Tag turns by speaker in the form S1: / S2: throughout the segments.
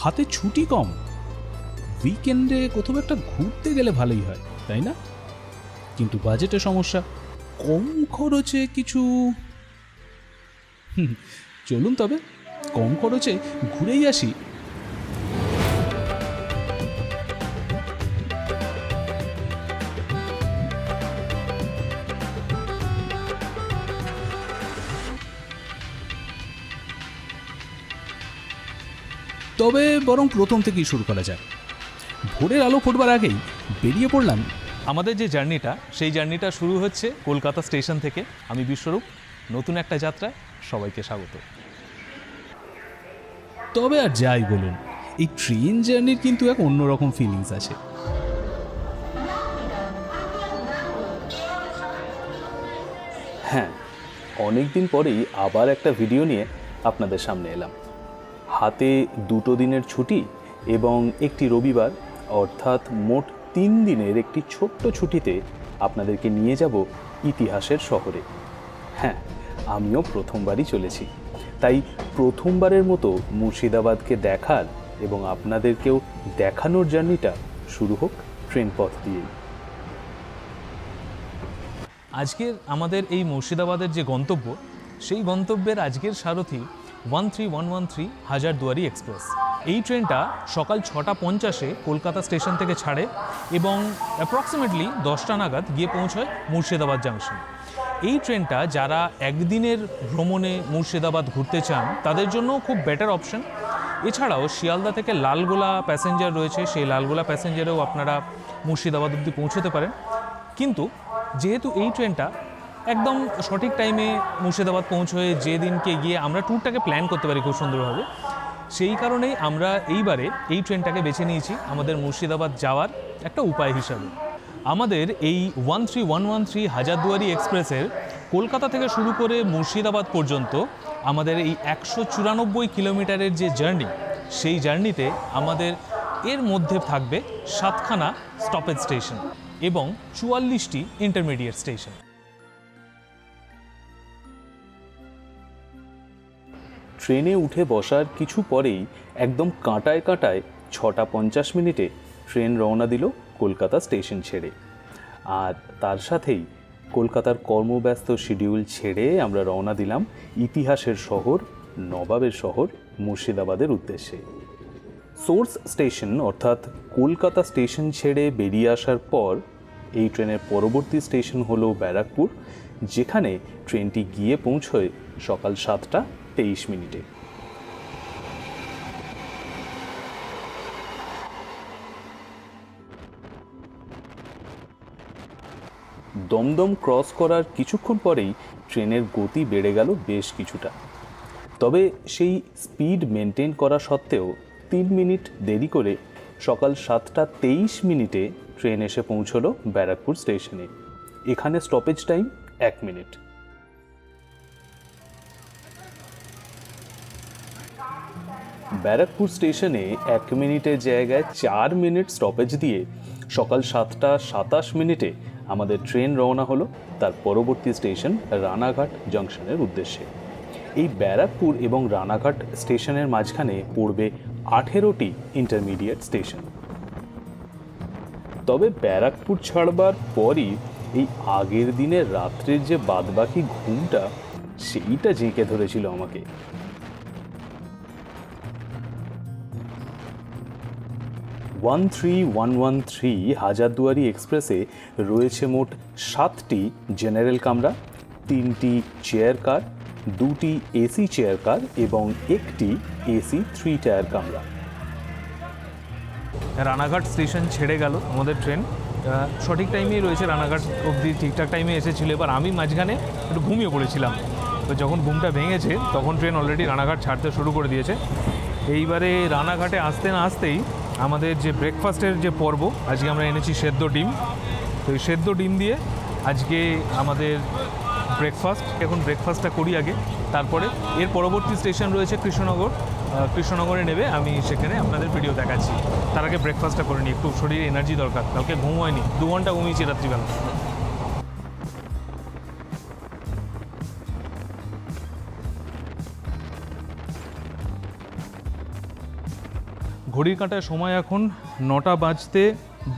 S1: হাতে ছুটি কম। উইকেন্ডে কোথাও একটা ঘুরতে গেলে ভালোই হয়, তাই না? কিন্তু বাজেটে সমস্যা। কম খরচে কিছু চলুন তবে। কম খরচে ঘুরেই আসি। তবে বরং প্রথম থেকেই শুরু করা যায় ভোরের আলো ফুটবার আগেই বেরিয়ে পড়লাম
S2: আমাদের যে জার্নিটা, সেই জার্নিটা শুরু হচ্ছে কলকাতা স্টেশন থেকে। আমি বিশ্বরূপ, নতুন একটা যাত্রায় সবাইকে স্বাগত।
S1: তবে আর যাই বলুন, এই ট্রেন জার্নির কিন্তু এক অন্যরকম ফিলিংস আছে।
S3: হ্যাঁ অনেক দিন পরেই আবার একটা ভিডিও নিয়ে আপনাদের সামনে এলাম। হাতে দুটো দিনের ছুটি এবং একটি রবিবার, অর্থাৎ মোট তিন দিনের একটি ছোট্ট ছুটিতে আপনাদেরকে নিয়ে যাব ইতিহাসের শহরে। হ্যাঁ আমিও প্রথমবারই চলেছি। তাই প্রথমবারের মতো মুর্শিদাবাদকে দেখার এবং আপনাদেরকেও দেখানোর জার্নিটা শুরু হোক ট্রেন পথ দিয়েই।
S2: আজকের আমাদের এই মুর্শিদাবাদের যে গন্তব্য, সেই গন্তব্যের আজকের সারথি one three one one three Hazarduari express এই ট্রেনটা সকাল ছটা পঞ্চাশে কলকাতা স্টেশন থেকে ছাড়ে এবং অ্যাপ্রক্সিমেটলি দশটা নাগাদ গিয়ে পৌঁছয় মুর্শিদাবাদ জাংশন এই ট্রেনটা যারা একদিনের ভ্রমণে মুর্শিদাবাদ ঘুরতে চান, তাদের জন্য খুব বেটার অপশন এছাড়াও শিয়ালদা থেকে লালগোলা প্যাসেঞ্জার রয়েছে, সেই লালগোলা প্যাসেঞ্জারেও আপনারা মুর্শিদাবাদ অবধি পৌঁছতে পারেন। কিন্তু যেহেতু এই ট্রেনটা একদম সঠিক টাইমে মুর্শিদাবাদ পৌঁছয়ে যে দিনকে গিয়ে আমরা ট্যুরটাকে প্ল্যান করতে পারি খুব সুন্দরভাবে, সেই কারণেই আমরা এইবারে এই ট্রেনটাকে বেছে নিয়েছি আমাদের মুর্শিদাবাদ যাওয়ার একটা উপায় হিসাবে। আমাদের এই one three one one three Hazarduari এক্সপ্রেসের কলকাতা থেকে শুরু করে মুর্শিদাবাদ পর্যন্ত আমাদের এই একশো চুরানব্বই কিলোমিটারের যে জার্নি সেই জার্নিতে আমাদের এর মধ্যে থাকবে সাতখানা স্টপেজ স্টেশন এবং চুয়াল্লিশটি ইন্টারমিডিয়েট স্টেশন
S3: ট্রেনে উঠে বসার কিছু পরেই একদম কাঁটায় কাঁটায় ছটা পঞ্চাশ মিনিটে ট্রেন রওনা দিল কলকাতা স্টেশন ছেড়ে। আর তার সাথেই কলকাতার কর্মব্যস্ত শিডিউল ছেড়ে আমরা রওনা দিলাম ইতিহাসের শহর, নবাবের শহর, মুর্শিদাবাদের উদ্দেশ্যে। সোর্স স্টেশন অর্থাৎ কলকাতা স্টেশন ছেড়ে বেরিয়ে আসার পর এই ট্রেনের পরবর্তী স্টেশন হলো ব্যারাকপুর, যেখানে ট্রেনটি গিয়ে পৌঁছয় সকাল সাতটা তেইশ মিনিটে। দমদম ক্রস করার কিছুক্ষণ পরেই ট্রেনের গতি বেড়ে গেল বেশ কিছুটা। তবে সেই স্পিড মেনটেন করা সত্ত্বেও তিন মিনিট দেরি করে সকাল সাতটা তেইশ মিনিটে ট্রেন এসে পৌঁছলো ব্যারাকপুর স্টেশনে। এখানে স্টপেজ টাইম এক মিনিট। ব্যারাকপুর স্টেশনে এক মিনিটের জায়গায় চার মিনিট স্টপেজ দিয়ে সকাল সাতটা সাতাশ মিনিটে আমাদের ট্রেন রওনা হলো তার পরবর্তী স্টেশন রানাঘাট জংশনের উদ্দেশ্যে। এই ব্যারাকপুর এবং রানাঘাট স্টেশনের মাঝখানে পড়বে আঠেরোটি ইন্টারমিডিয়েট স্টেশন তবে ব্যারাকপুর ছাড়বার পরই এই আগের দিনের রাত্রের যে বাদবাকি ঘুমটা, সেইটা জেঁকে ধরেছিল আমাকে। One three one one three Hazarduari এক্সপ্রেসে রয়েছে মোট সাতটি জেনারেল কামরা তিনটি চেয়ার কার দুটি এসি চেয়ার কার এবং একটি এসি থ্রি টায়ার কামরা
S2: রানাঘাট স্টেশন ছেড়ে গেল আমাদের ট্রেন সঠিক টাইমেই রয়েছে রানাঘাট অবধি ঠিকঠাক টাইমে এসেছিল এবার আমি মাঝখানে একটু ঘুমিয়ে পড়েছিলাম তো যখন ঘুমটা ভেঙেছে তখন ট্রেন অলরেডি রানাঘাট ছাড়তে শুরু করে দিয়েছে এইবারে রানাঘাটে আসতে না আসতেই আমাদের যে ব্রেকফাস্টের যে পর্ব, আজকে আমরা এনেছি সেদ্ধ ডিম। তো এই সেদ্ধ ডিম দিয়ে আজকে আমাদের ব্রেকফাস্ট এখন ব্রেকফাস্টটা করি আগে। তারপরে এর পরবর্তী স্টেশন রয়েছে কৃষ্ণনগর। কৃষ্ণনগরে নেবে, আমি সেখানে আপনাদের ভিডিও দেখাচ্ছি। তার আগে ব্রেকফাস্টটা করে নিই, একটু শরীরে এনার্জি দরকার, কালকে ঘুম হয়নি, দু ঘণ্টা ঘুমিয়েছি রাত্রিবেলা। ঘড়ির কাঁটায় সময় এখন নটা বাজতে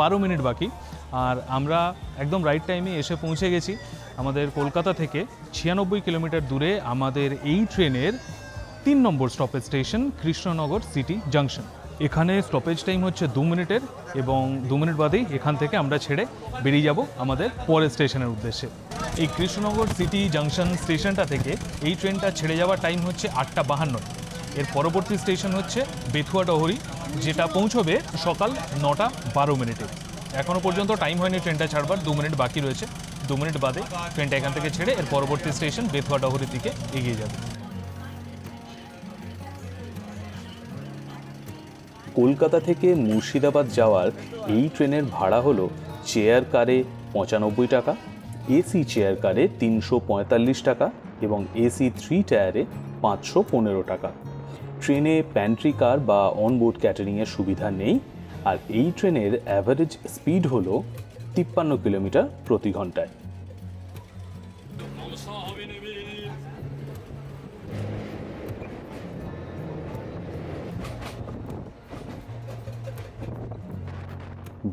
S2: বারো মিনিট বাকি। আর আমরা একদম রাইট টাইমে এসে পৌঁছে গেছি আমাদের কলকাতা থেকে ছিয়ানব্বই কিলোমিটার দূরে আমাদের এই ট্রেনের তিন নম্বর stoppage station Krishnanagar city junction এখানে স্টপেজ টাইম হচ্ছে দু মিনিটের এবং দু মিনিট বাদেই এখান থেকে আমরা ছেড়ে বেরিয়ে যাব আমাদের পরের স্টেশনের উদ্দেশ্যে। এই কৃষ্ণনগর সিটি জাংশন স্টেশনটা থেকে এই ট্রেনটা ছেড়ে যাওয়ার টাইম হচ্ছে আটটা বাহান্ন। এর পরবর্তী স্টেশন হচ্ছে বেথুয়া ডহরি, যেটা পৌঁছবে সকাল নটা বারো মিনিটে। এখনও পর্যন্ত টাইম হয়নি ট্রেনটা ছাড়বার, দু মিনিট বাকি রয়েছে। দু মিনিট বাদে ট্রেনটা এখান থেকে ছেড়ে এর পরবর্তী স্টেশন বেথুয়া ডহরির দিকে এগিয়ে যাবে।
S3: কলকাতা থেকে মুর্শিদাবাদ যাওয়ার এই ট্রেনের ভাড়া হলো চেয়ার কারে পঁচানব্বই টাকা এসি চেয়ার কারে তিনশো পঁয়তাল্লিশ টাকা এবং এসি থ্রি টায়ারে পাঁচশো পনেরো টাকা। ট্রেনে প্যান্ট্রি কার বা অনবোর্ড ক্যাটারিংয়ের সুবিধা নেই। আর এই ট্রেনের অ্যাভারেজ স্পিড হলো তিপ্পান্ন কিলোমিটার প্রতি ঘন্টায়।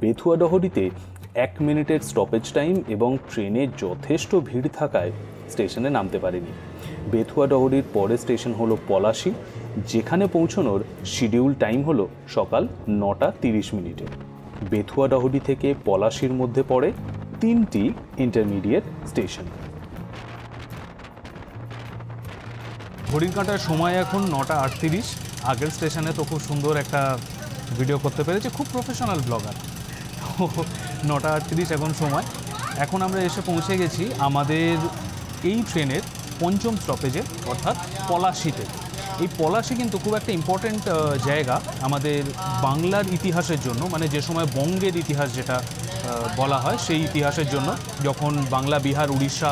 S3: বেথুয়াডহরিতে এক মিনিটের স্টপেজ টাইম এবং ট্রেনে যথেষ্ট ভিড় থাকায় স্টেশনে নামতে পারেনি। বেথুয়াডহরির পরের স্টেশন হলো পলাশি। যেখানে পৌঁছানোর শিডিউল টাইম হলো সকাল নটা তিরিশ মিনিটে। বেথুয়াডহরি থেকে পলাশির মধ্যে পড়ে তিনটি ইন্টারমিডিয়েট স্টেশন
S2: ঘড়ির কাঁটার সময় এখন নটা আটত্রিশ। আগের স্টেশনে তো খুব সুন্দর একটা ভিডিও করতে পেরেছি। খুব প্রফেশনাল ব্লগার নটা আটত্রিশ এখন সময়। এখন আমরা এসে পৌঁছে গেছি আমাদের এই ট্রেনের পঞ্চম স্টপেজে অর্থাৎ পলাশিতে। এই পলাশি কিন্তু খুব একটা ইম্পর্ট্যান্ট জায়গা আমাদের বাংলার ইতিহাসের জন্য। মানে যে সময় বঙ্গের ইতিহাস যেটা বলা হয় সেই ইতিহাসের জন্য, যখন বাংলা, বিহার, উড়িষ্যা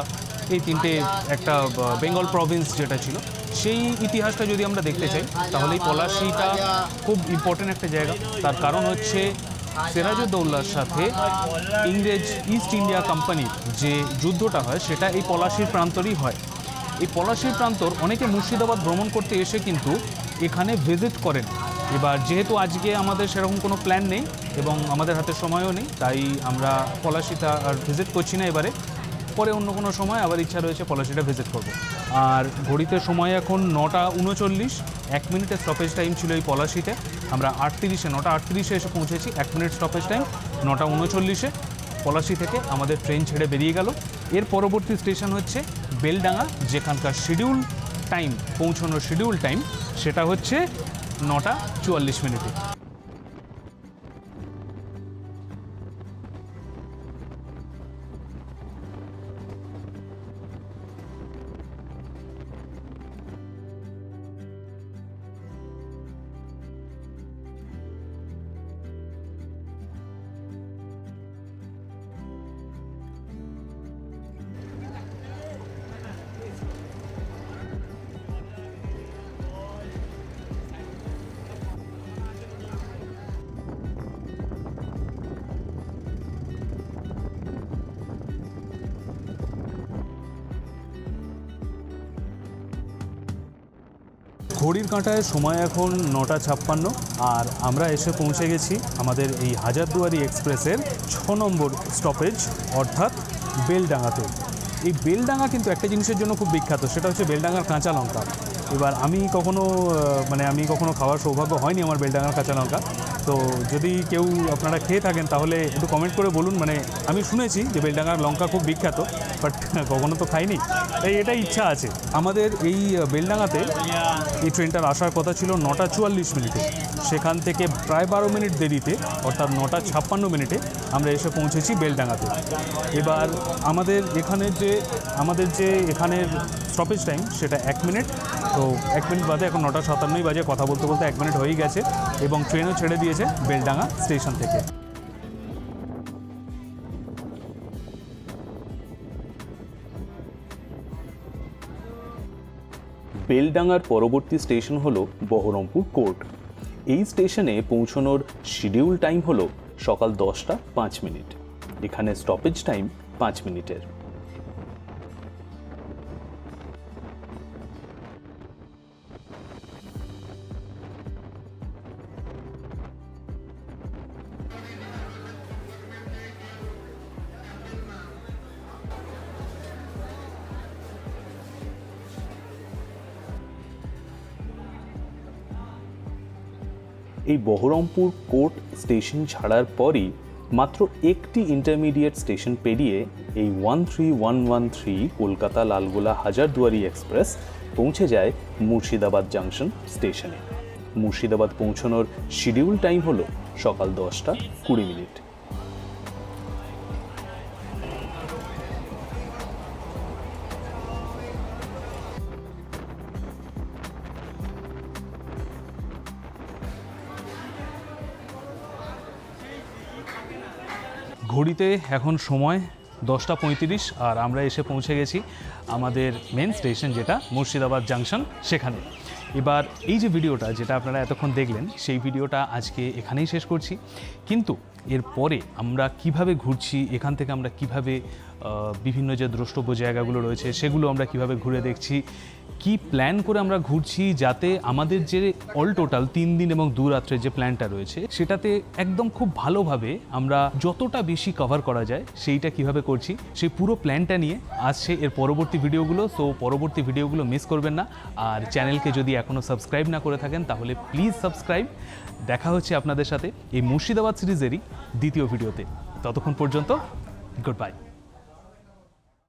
S2: এই তিনটে একটা বেঙ্গল প্রভিন্স যেটা ছিল, সেই ইতিহাসটা যদি আমরা দেখতে চাই, তাহলে এই পলাশিটা খুব ইম্পর্টেন্ট একটা জায়গা। তার কারণ হচ্ছে সিরাজউদ্দৌল্লার সাথে ইংরেজ ইস্ট ইন্ডিয়া কোম্পানির যে যুদ্ধটা হয়, সেটা এই পলাশির প্রান্তরই হয়। এই পলাশির প্রান্তর অনেকে মুর্শিদাবাদ ভ্রমণ করতে এসে কিন্তু এখানে ভিজিট করেন। এবার যেহেতু আজকে আমাদের সেরকম কোনো প্ল্যান নেই এবং আমাদের হাতে সময়ও নেই, তাই আমরা পলাশিটা আর ভিজিট করছি না এবারে। পরে অন্য কোনো সময় আবার ইচ্ছা রয়েছে পলাশিটা ভিজিট করব। আর ঘড়িতে সময় এখন নটা উনচল্লিশ, এক মিনিটের স্টপেজ টাইম ছিল এই পলাশিতে। আমরা আটত্রিশে, নটা আটত্রিশে এসে পৌঁছেছি, এক মিনিট স্টপেজ টাইম নটা উনচল্লিশে। পলাশি থেকে আমাদের ট্রেন ছেড়ে বেরিয়ে গেল। এর পরবর্তী স্টেশন হচ্ছে বেলডাঙ্গা যেখানকার শিডিউল টাইম পৌঁছানোর শিডিউল টাইম সেটা হচ্ছে নটা চুয়াল্লিশ মিনিটে। ঘড়ির কাঁটায় সময় এখন নটা ছাপ্পান্ন, আর আমরা এসে পৌঁছে গেছি আমাদের এই হাজারদুয়ারি এক্সপ্রেসের ছ নম্বর স্টপেজ অর্থাৎ বেলডাঙাতে এই বেলডাঙা কিন্তু একটা জিনিসের জন্য খুব বিখ্যাত, সেটা হচ্ছে বেলডাঙার কাঁচা লঙ্কা। এবার আমি কখনো মানে আমি কখনো খাওয়ার সৌভাগ্য হয়নি আমার বেলডাঙার কাঁচা লঙ্কা। তো যদি কেউ আপনারা খেয়ে থাকেন, তাহলে একটু কমেন্ট করে বলুন। মানে আমি শুনেছি যে বেলডাঙ্গার লঙ্কা খুব বিখ্যাত বাট কখনো তো খাইনি। তাই এটাই ইচ্ছা আছে। আমাদের এই বেলডাঙ্গাতে এই ট্রেনটার আসার কথা ছিল নটা চুয়াল্লিশ মিনিটে। সেখান থেকে প্রায় বারো মিনিট দেরিতে, অর্থাৎ নটা ছাপ্পান্ন মিনিটে আমরা এসে পৌঁছেছি বেলডাঙ্গাতে। এবার আমাদের এখানের যে, আমাদের যে এখানের স্টপেজ টাইম সেটা এক মিনিট। তো এক মিনিট বাদে এখন নটা সাতান্নই বাজে, কথা বলতে বলতে এক মিনিট হয়েই গেছে এবং ট্রেনও ছেড়ে দিয়েছে বেলডাঙ্গা স্টেশন থেকে।
S3: বেলডাঙ্গার পরবর্তী স্টেশন হলো বহরমপুর কোর্ট। এই স্টেশনে পৌঁছানোর শিডিউল টাইম হলো সকাল দশটা পাঁচ মিনিট। এখানে স্টপেজ টাইম পাঁচ মিনিটের। এই বহরমপুর কোর্ট স্টেশন ছাড়ার পরই মাত্র একটি ইন্টারমিডিয়েট স্টেশন পেরিয়ে এই one three one one three Kolkata Lalgola Hazarduari express পৌঁছে যায় মুর্শিদাবাদ জাংশন স্টেশনে। মুর্শিদাবাদ পৌঁছানোর শিডিউল টাইম হলো সকাল দশটা কুড়ি মিনিট।
S2: ঘড়িতে এখন সময় দশটা পঁয়ত্রিশ আর আমরা এসে পৌঁছে গেছি আমাদের মেন স্টেশন যেটা মুর্শিদাবাদ জাংশন সেখানে। এবার এই যে ভিডিওটা যেটা আপনারা এতক্ষণ দেখলেন, সেই ভিডিওটা আজকে এখানেই শেষ করছি। কিন্তু এরপরে আমরা কীভাবে ঘুরছি, এখান থেকে আমরা কীভাবে বিভিন্ন যে দ্রষ্টব্য জায়গাগুলো রয়েছে সেগুলো আমরা কীভাবে ঘুরে দেখছি কি প্ল্যান করে আমরা ঘুরছি যাতে আমাদের যে অল টোটাল তিন দিন এবং দু রাত্রের যে প্ল্যানটা রয়েছে, সেটাতে একদম খুব ভালোভাবে আমরা যতটা বেশি কভার করা যায়, সেইটা কীভাবে করছি, সেই পুরো প্ল্যানটা নিয়ে আসছে এর পরবর্তী ভিডিওগুলো সো পরবর্তী ভিডিওগুলো মিস করবেন না। আর চ্যানেলকে যদি এখনও সাবস্ক্রাইব না করে থাকেন, তাহলে প্লিজ সাবস্ক্রাইব দেখা হচ্ছে আপনাদের সাথে এই মুর্শিদাবাদ সিরিজেরই দ্বিতীয় ভিডিওতে ততক্ষণ পর্যন্ত গুড বাই